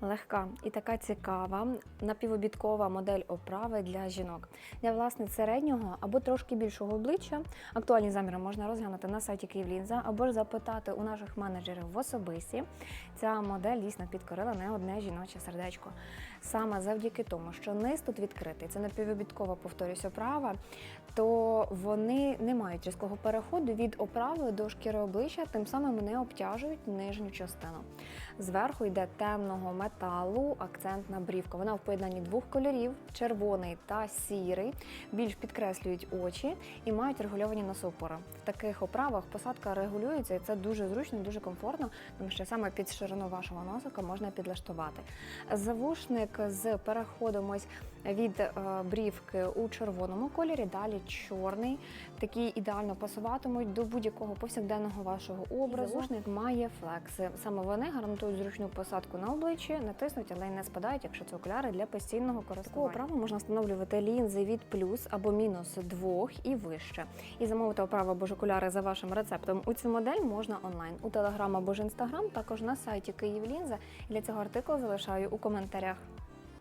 легка і така цікава напівобідкова модель оправи для жінок. Для власне середнього або трошки більшого обличчя. Актуальні заміри можна розглянути на сайті Київлінза або ж запитати у наших менеджерів в особисті. Ця модель дійсно підкорила не одне жіноче сердечко. Саме завдяки тому, що низ тут відкритий, це напівобідкова, повторюсь, оправа, то вони не мають різкого переходу від оправи до шкіри обличчя, тим самим не обтяжують нижню частину. Зверху йде темного металу, акцентна брівка. Вона в поєднанні двох кольорів: червоний та сірий, більш підкреслюють очі і мають регульовані носоупори. В таких оправах посадка регулюється, і це дуже зручно, дуже комфортно, тому що саме під ширину вашого носика можна підлаштувати. Завушник з переходом ось від е, брівки у червоному кольорі, далі чорний. Такі ідеально пасуватимуть до будь-якого повсякденного вашого образу. Завушник має флекси. Саме вони гарантують зручну посадку на обличчі, не тиснуть, але й не спадають, якщо це окуляри для постійного користування. Таку оправу можна встановлювати лінзи від плюс або мінус двох і вище. І замовити оправу або ж окуляри за вашим рецептом у цю модель можна онлайн у Телеграм або ж Інстаграм, також на сайті Київлінза. І Для цього артикул залишаю у коментарях.